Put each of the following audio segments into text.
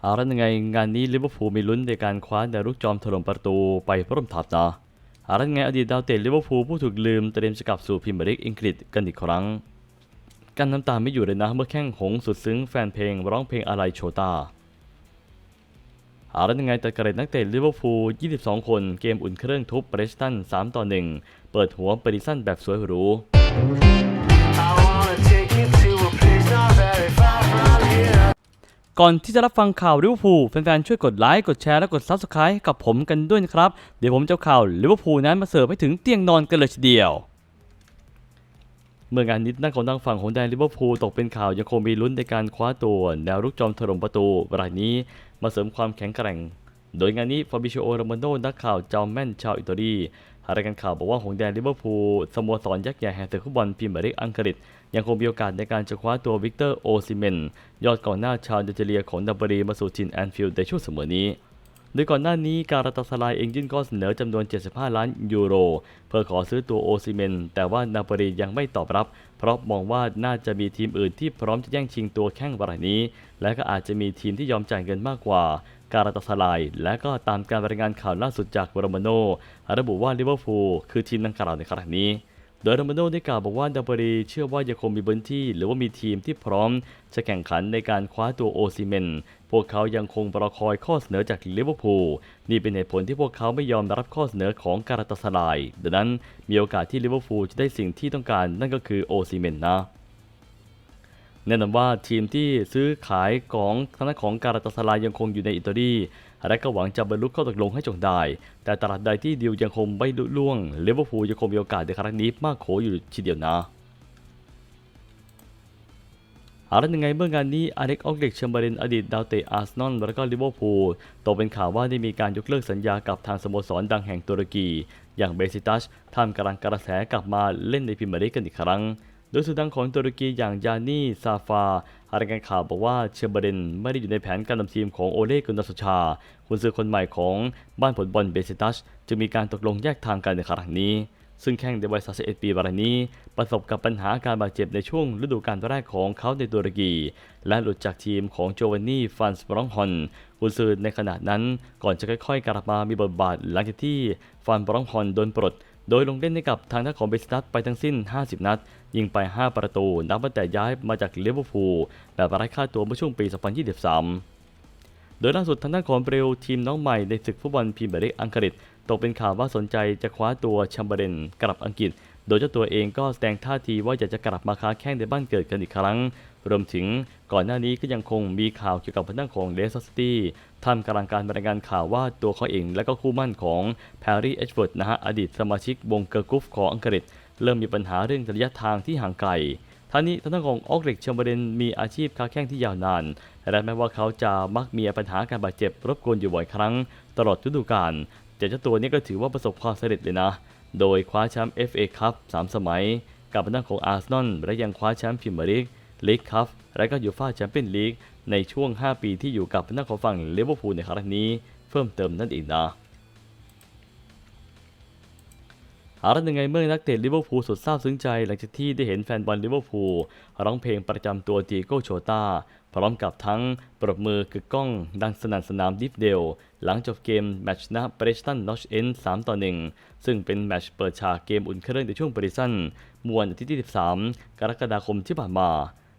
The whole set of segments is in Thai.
เอาล้วยังไงงานนี้ลิเวอร์พูลมีลุ้นในการคว้าดาวรุ่งจอมถล่มประตูไปพร่วมทัพนะเอาล้วยังไงอดีตดาวเตะลิเวอร์พูลผู้ถูกลืมเตรียมจะกลับสู่พรีเมียร์ลีกอังกฤษกันอีกครั้งกันน้ำตาไม่อยู่เลยนะเมื่อแข้งหงสุดซึ้งแฟนเพลงร้องเพลงอะไรโชตาอาแล้วยังไงแต่กระเด็นนักเตะลิเวอร์พูล 22 คนเกมอุ่นเครื่องทุบเบรสตัน 3 ต่อ 1 เปิดหัวเปริสันแบบสวยหรู ก่อนที่จะรับฟังข่าวลิเวอร์พูลแฟนๆช่วยกดไลค์กดแชร์และกด Subscribe ให้กับผมกันด้วยนะครับ เดี๋ยวผมจะข่าวลิเวอร์พูลนั้นมาเสิร์ฟให้ถึงเตียงนอนกันเลยทีเดียว เมื่องานนี้ด้านของทางฝั่งของแดนลิเวอร์พูลตกเป็นข่าวยังคงมีลุ้นในการคว้าตัวแนวรุกจอมถล่มประตูรายนี้มาเสริมความแข็งแกร่ง โดยงานนี้ฟาบิโชโอโรมโนนักข่าวจอมแม่นชาวอิตาลีรายงานข่าวบอกว่าหงแดนลิเวอร์พูลสโมสรยักษ์ใหญ่แห่งศึกฟุตบอลพรีเมียร์ลีกอังกฤษ ยังคงมีโอกาสในการจะคว้าตัววิกเตอร์โอซิเมนยอดก่อนหน้าชาวเนเจเรียของดับเบรีมาสู่ทีมแอนฟิลด์ในช่วงเสมอนี้โดยก่อนหน้านี้การาตาสลายเองยื่นข้อเสนอจำนวน 75 ล้านยูโร เพื่อขอซื้อตัวโอซิเมน แต่ว่านาโปลียังไม่ตอบรับ เพราะมองว่าน่าจะมีทีมอื่นที่พร้อมจะแย่งชิงตัวแข้งรายนี้ และก็อาจจะมีทีมที่ยอมจ่ายเงินมากกว่า การาตาสลาย และก็ตามการรายงานข่าวล่าสุดจากโรมาโนระบุว่าลิเวอร์พูลคือทีมดังกล่าวในขณะนี้ โดยโรมาโนได้กล่าวบอกว่าดับเบรีเชื่อว่ายังคงมีพื้นที่ หรือว่ามีทีมที่พร้อม จะแข่งขันในการคว้าตัวโอซิเมน พวกเขายังคงรอคอยข้อเสนอจากลิเวอร์พูล นี่เป็นเหตุผลที่พวกเขาไม่ยอมรับข้อเสนอของการาตาสลาย ดังนั้นมีโอกาสที่ลิเวอร์พูลจะได้สิ่งที่ต้องการนั่นก็คือโอซิเมนนะแน่นอนว่าทีมที่ซื้อขายของทางด้านของการาตาสลายยังคงอยู่ในอิตาลี และก็หวังจะบรรลุข้อตกลงให้จงได้ แต่ตลาดใดที่ดีลยังคงไม่ลุล่วงลิเวอร์พูลยังคงมีโอกาสในครั้งนี้มากโขอยู่ทีเดียวนะอาละยังไงเมื่องานนี้อเล็กออกเล็กเชมเบรินอดีตดาวเตะอาร์เซนอลและก็ลิเวอร์พูลตกเป็นข่าวว่าได้มีการยกเลิกสัญญากับทางสโมสรดังแห่งตุรกี อย่างเบซิตัชท่ามกลางกระแสกลับมาเล่นในพรีเมียร์ลีกกันอีกครั้ง ดยสื่อดังของตุรกีอย่างยานีซาฟารายงานข่าวบอกว่าเชมเบรนไม่ได้อยู่ในแผนการนำทีมของโอเล่กุนดาสชา คุณซื้อคนใหม่ของบ้านผลบอลเบซิตัชจึงมีการตกลงแยกทางกันในครั้งนี้ ซึ่งแข้งในวัย31ปีรายนี้ ประสบกับปัญหาการบาดเจ็บในช่วงฤดูกาลแรกของเขาในตุรกี และหลุดจากทีมของโจวานนี่ฟันส์บรองฮอนกุนซือในขณะนั้นก่อนจะค่อยๆกลับมามีบทบาทหลังจากที่ฟันบรองฮอนโดนปลด โดยลงเล่นให้กับทางด้านของเบสตัสไปทั้งสิ้น 50 นัด ยิงไป 5 ประตู นับตั้งแต่ย้ายมาจากลิเวอร์พูลแบบไร้ค่าตัวเมื่อช่วงปี 2023 โดยล่าสุดทางด้านของเบรลทีมน้องใหม่ในศึกฟุตบอลพรีเมียร์ลีกอังกฤษตกเป็นข่าวว่าสนใจจะคว้าตัวแชมเบอร์เลนกลับอังกฤษ โดยเจ้าตัวเองก็แสดงท่าทีว่าอยากจะกลับมาค้าแข้งในบ้านเกิดกันอีกครั้ง รวมถึงก่อนหน้านี้ก็ยังคงมีข่าวเกี่ยวกับทางด้านของเลสเตอร์ซิตี้ท่ามกลางการรายงานข่าวว่าตัวเขาเอง และก็คู่มั่นของแพรรี่เอชเวิร์ดนะฮะอดีตสมาชิกวงเกอร์กุฟของอังกฤษ เริ่มมีปัญหาเรื่องระยะทางที่ห่างไกลท่านี้ทางด้านของออกเล็กเชมเบอร์เลนมีอาชีพค้าแข้งที่ยาวนาน และแม้ว่าเขาจะมักมีปัญหาการบาดเจ็บรบกวนอยู่บ่อยครั้ง ตลอดฤดูกาลแต่เจ้าตัวนี้ก็ถือว่าประสบความสำเร็จเลยนะ โดยคว้าแชมป์ FA คัพ3สมัย กับทางด้านของอาร์เซนอลและยังคว้าแชมป์พรีเมียร์ลีก ลีกคัพและก็ยูฟ่าแชมเปี้ยนลีกในช่วง 5 ปีที่อยู่กับทางด้านของฝั่งลิเวอร์พูลในครั้งนี้เพิ่มเติมนั่นเองนะอาละยังไงเมื่อนักเตะลิเวอร์พูลสุดซาบซึ้งใจ หลังจากที่ได้เห็นแฟนบอลลิเวอร์พูลร้องเพลงประจำตัวตีโก้โชตาพร้อมกับทั้งปรบมือกึกก้องดังสนั่นสนามดิฟเดล หลังจบเกมแมตช์ชนะเบรสตันนอชเอน3ต่อ1ซึ่งเป็นแมตช์เปิดฉากเกมอุ่นเครื่องในช่วงปริซันมวนอาทิตย์ที่13กรกฎาคมที่ผ่านมา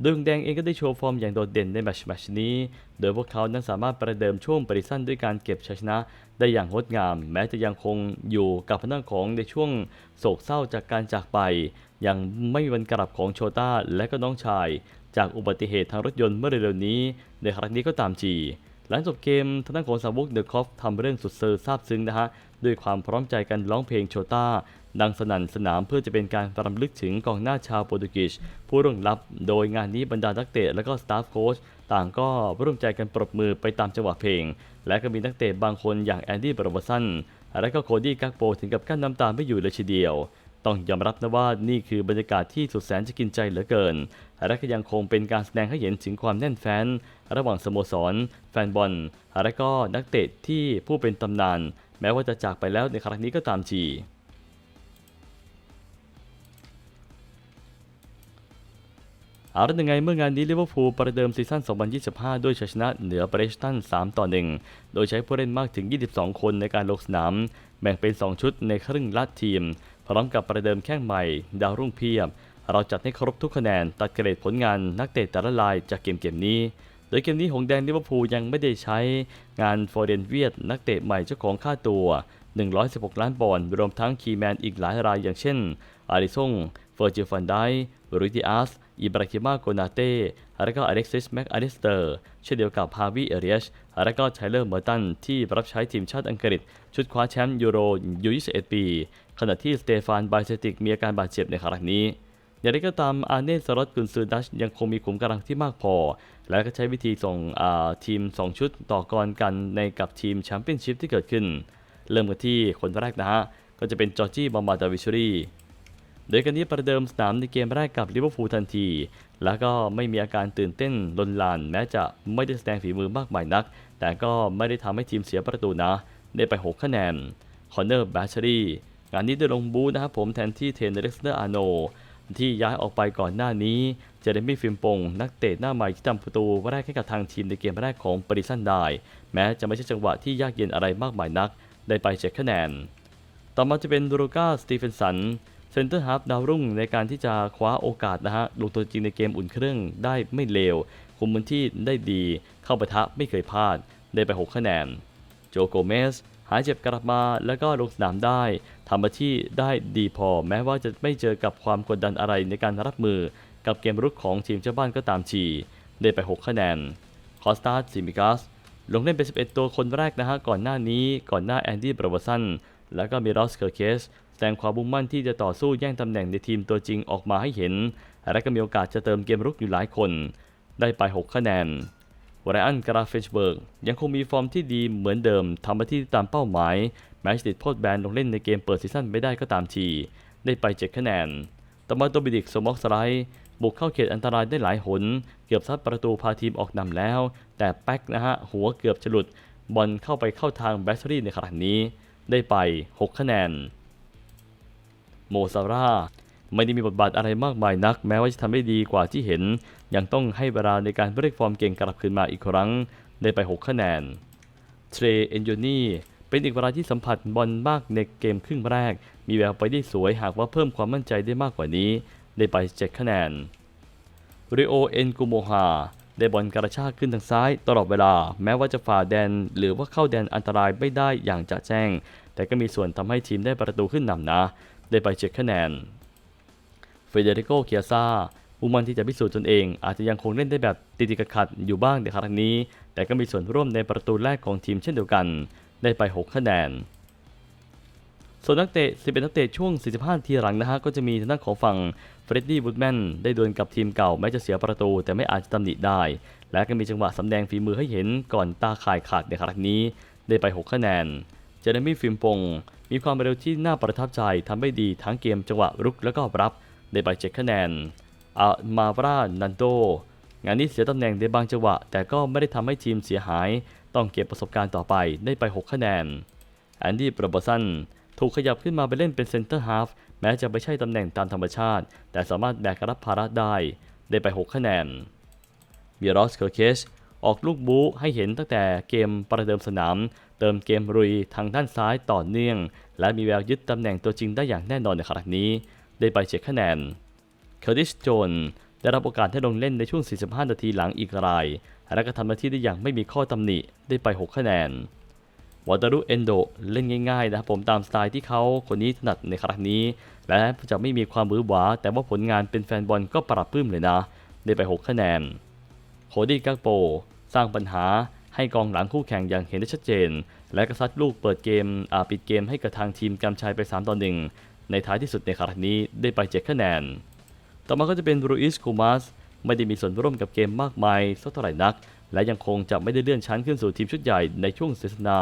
โดยหงแดงเองก็ได้โชว์ฟอร์มอย่างโดดเด่นในแมตช์แมชนี้ โดยพวกเขานั้นสามารถประเดิมช่วงปริซันด้วยการเก็บชัยชนะ ได้อย่างงดงาม แม้จะยังคงอยู่กับพนักของในช่วงโศกเศร้าจากการจากไป อยังไม่มีวันกลับของโชต้าและก็น้องชาย จากอุบัติเหตุทางรถยนต์เมื่อเร็วๆนี้ ในครั้งนี้ก็ตามจีหลังจบเกมทางด้านของสาวกเดอะคอฟทำเรื่องสุดเซอร์ซาบซึ้งนะฮะด้วยความพร้อมใจกันร้องเพลงโชต้า ดังสนั่นสนามเพื่อจะเป็นการรำลึกถึงกองหน้าชาวโปรตุเกสผู้ร่วงลับ โดยงานนี้บรรดานักเตะและก็สตาฟโค้ชต่างก็ร่วมใจกันปรบมือไปตามจังหวะเพลง และก็มีนักเตะบางคนอย่างแอนดี้บรอบสันและก็โคดี้กักโปถึงกับกั้นน้ำตาไม่อยู่เลยทีเดียว ต้องยอมรับนะว่านี่คือบรรยากาศที่สุดแสนจะกินใจเหลือเกิน และก็ยังคงเป็นการแสดงให้เห็นถึงความแน่นแฟ้นระหว่างสโมสร แฟนบอลและก็นักเตะที่ผู้เป็นตำนาน แม้ว่าจะจากไปแล้วในครั้งนี้ก็ตามที เอาละยังไงเมื่องานนี้ลิเวอร์พูลประเดิมซีซั่น 2025 ด้วยชัยชนะเหนือเบรสตัน 3 ต่อ 1 โดยใช้ผู้เล่นมากถึง 22 คนในการลงสนาม แบ่งเป็น 2 ชุดในครึ่งลัดทีม พร้อมกับประเดิมแข้งใหม่ ดาวรุ่งเพียบ เราจัดให้ครบทุกคะแนน ตัดเกรดผลงานนักเตะแต่ละรายจากเกมเกมนี้ โดยเกมนี้หงส์แดงลิเวอร์พูลยังไม่ได้ใช้งานฟอร์เดนเวียดนักเตะใหม่เจ้าของค่าตัว 116 ล้านปอนด์รวมทั้งคีแมนอีกหลายรายอย่างเช่นอาริซงเฟอร์จิฟันไดรูดิอัส อิบราฮิมาโกนาเต้และก็อเล็กซิสแม็กอลิสเตอร์ เช่นเดียวกับฮาวิเอเรียชและก็ไทเลอร์เมอร์ตัน ที่รับใช้ทีมชาติอังกฤษ ชุดคว้าแชมป์ยูโรยู21 ปี ขณะที่สเตฟานไบเซติกมีอาการบาดเจ็บในครั้งนี้ อย่างไรก็ตามอาเนสรอตกุนซือดัชยังคงมีขุมกำลังที่มากพอ และก็ใช้วิธีส่งทีม 2 ชุดต่อกรกันในกับทีมแชมเปี้ยนชิพที่เกิดขึ้น เริ่มกันที่คนแรกนะฮะก็จะเป็นจอร์จี้บอมบาดาวิชรี โดยกันนี้ประเดิมสนามในเกมแรกกับลิเวอร์พูลทันที แล้วก็ไม่มีอาการตื่นเต้นลนลาน แม้จะไม่ได้แสดงฝีมือมากมายนัก แต่ก็ไม่ได้ทำให้ทีมเสียประตูนะ ได้ไป 6 คะแนน คอนเนอร์แบชเชอรี่งานนี้ได้ลงบูธนะครับผมแทนที่เทนเดร็กซ์เนอร์อาโนที่ย้ายออกไปก่อนหน้านี้เจเรมี่ฟิมปง นักเตะหน้าใหม่ที่ทำประตูแรกให้กับทางทีมในเกมแรกของปริสันได้ แม้จะไม่ใช่จังหวะที่ยากเย็นอะไรมากมายนัก ได้ไปเจ็ดคะแนน ต่อมาจะเป็นดูรูกาสตีเฟนสัน เซนเตอร์ฮาฟดาวรุ่งในการที่จะคว้าโอกาสนะฮะลงตัวจริงในเกมอุ่นเครื่องได้ไม่เลว คุมพื้นที่ได้ดี เข้าปะทะไม่เคยพลาด ได้ไป 6 คะแนน โจโกเมส หายเจ็บกลับมาแล้วก็ลงสนามได้ทำหน้าที่ได้ดีพอ แม้ว่าจะไม่เจอกับความกดดันอะไรในการรับมือ กับเกมรุกของทีมเจ้าบ้านก็ตามทีได้ไป 6 คะแนน คอสตาซิมิกัสลงเล่นเป็น 11 ตัวคนแรกนะฮะ ก่อนหน้านี้ ก่อนหน้าแอนดี้บราวสัน แล้วก็มีรอสเคอร์เคส แสดงความมุ่งมั่นที่จะต่อสู้แย่งตำแหน่งในทีมตัวจริงออกมาให้เห็น และก็มีโอกาสจะเติมเกมรุกอยู่หลายคน ได้ไป 6 คะแนนไรอันกราเฟชเบิร์กยังคงมีฟอร์มที่ดีเหมือนเดิมทำหน้าที่ตามเป้าหมาย แม้จะติดโทษแบนลงเล่นในเกมเปิดซีซั่นไม่ได้ก็ตามที ได้ไป 7 คะแนนต่อมาโดมินิกสมอกสไลด์บุกเข้าเขตอันตรายได้หลายหน เกือบซัดประตูพาทีมออกนำแล้ว แต่แป๊กนะฮะ หัวเกือบจะหลุด บอลเข้าไปเข้าทางแบตเตอรี่ในขณะนี้ ได้ไป 6 คะแนน โมซาร่าไม่ได้มีบทบาทอะไรมากมายนัก แม้ว่าจะทำได้ดีกว่าที่เห็น ยังต้องให้เวลาในการเรียกฟอร์มเก่งกลับคืนมาอีกครั้ง ได้ไป 6 คะแนน เทรเอนโยนีเป็นอีกราที่สัมผัสบอลมากในเกมครึ่งแรก มีแววไปได้สวยหากว่าเพิ่มความมั่นใจได้มากกว่านี้ ได้ไป 7 คะแนนริโอเอนกูโมฮาได้บอลกระชากขึ้นทางซ้ายตลอดเวลา แม้ว่าจะฝ่าแดน หรือว่าเข้าแดนอันตรายไม่ได้อย่างจะแจ้ง แต่ก็มีส่วนทำให้ทีมได้ประตูขึ้นนำนะ ได้ไป7คะแนน เฟเดริโกเคียซามุ่งมั่นที่จะพิสูจน์ตนเอง อาจจะยังคงเล่นได้แบบติดๆขัดๆอยู่บ้างในครั้งนี้ แต่ก็มีส่วนร่วมในประตูแรกของทีมเช่นเดียวกัน ได้ไป 6 คะแนน ส่วนนักเตะ 11 นักเตะช่วง 45 ทีหลังนะฮะ ก็จะมีทางด้านของฝั่งเฟรดดี้วูดแมนได้ดวลกับทีมเก่าแม้จะเสียประตู แต่ไม่อาจจะตำหนิได้ และก็มีจังหวะสำแดงฝีมือให้เห็นก่อนตาข่ายขาดในครั้งนี้ ได้ไป 6 คะแนน เจเรมี่ฟิมปง มีความเร็วที่น่าประทับใจทำได้ดีทั้งเกมจังหวะรุกแล้วก็รับ ได้ไป7คะแนนอามาบรานันโด งานนี้เสียตำแหน่งในบางจังหวะ แต่ก็ไม่ได้ทำให้ทีมเสียหาย ต้องเก็บประสบการณ์ต่อไปได้ไป 6 คะแนน แอนดี้ปรบสันถูกขยับขึ้นมาไปเล่นเป็นเซนเตอร์ฮาฟแม้จะไม่ใช่ตำแหน่งตามธรรมชาติ แต่สามารถแบกรับภาระได้ได้ไป 6 คะแนนมียรอสเคอร์เคชออกลูกบู๊ให้เห็นตั้งแต่เกมประเดิมสนาม เติมเกมรุยทางด้านซ้ายต่อเนื่อง และมีแววยึดตำแหน่งตัวจริงได้อย่างแน่นอนในครั้งนี้ ได้ไป7คะแนนเคอร์ดิสโจนได้รับโอกาสให้ลงเล่นในช่วง 45 นาทีหลังอีกราย และก็ทำหน้าที่ได้อย่างไม่มีข้อตำหนิ ได้ไป 6 คะแนนวอตารุเอนโดเล่นง่ายๆนะครับผมตามสไตล์ที่เขาคนนี้ถนัดในครั้งนี้ และจะไม่มีความมือหวา แต่ว่าผลงานเป็นแฟนบอลก็ปรับปลื้มเลยนะ ได้ไป 6 คะแนน โคดี้กักโป สร้างปัญหา ให้กองหลังคู่แข่งอย่างเห็นได้ชัดเจน และกระซัดลูกเปิดเกมปิดเกมให้กับทางทีมกำชัยไป 3 ต่อ 1 ในท้ายที่สุดในครั้งนี้ได้ไป 7 คะแนน ต่อมาก็จะเป็นรูอิสคูมัสไม่ได้มีส่วนร่วมกับเกมมากมายสักเท่าไหร่นัก และยังคงจะไม่ได้เลื่อนชั้นขึ้นสู่ทีมชุดใหญ่ในช่วงเซสนา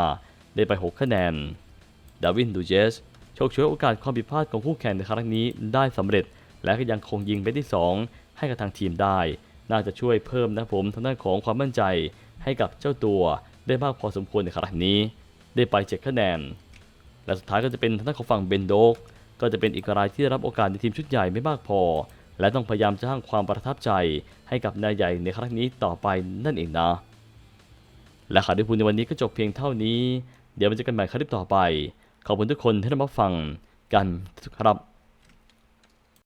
ได้ไป 6 คะแนน ดาวินดูเจสโชคช่วยโอกาสความผิดพลาดของคู่แข่งในครั้งนี้ได้สำเร็จ และก็ยังคงยิงไปที่ 2 ให้กับทางทีมได้ น่าจะช่วยเพิ่มนะผมทางด้านของความมั่นใจ ให้กับเจ้าตัวได้มากพอสมควรในครั้งนี้ได้ไป 7 คะแนน และสุดท้ายก็จะเป็นทางด้านของฝั่งเบนโดก ก็จะเป็นอีกรายที่ได้รับโอกาสในทีมชุดใหญ่ไม่มากพอ และต้องพยายามสร้างความประทับใจให้กับนายใหญ่ในครั้งนี้ต่อไปนั่นเองนะ และข่าวที่พูดในวันนี้ก็จบเพียงเท่านี้ เดี๋ยวมาเจอกันใหม่คลิปต่อไป ขอบคุณทุกคนที่ได้มาฟังกันครับ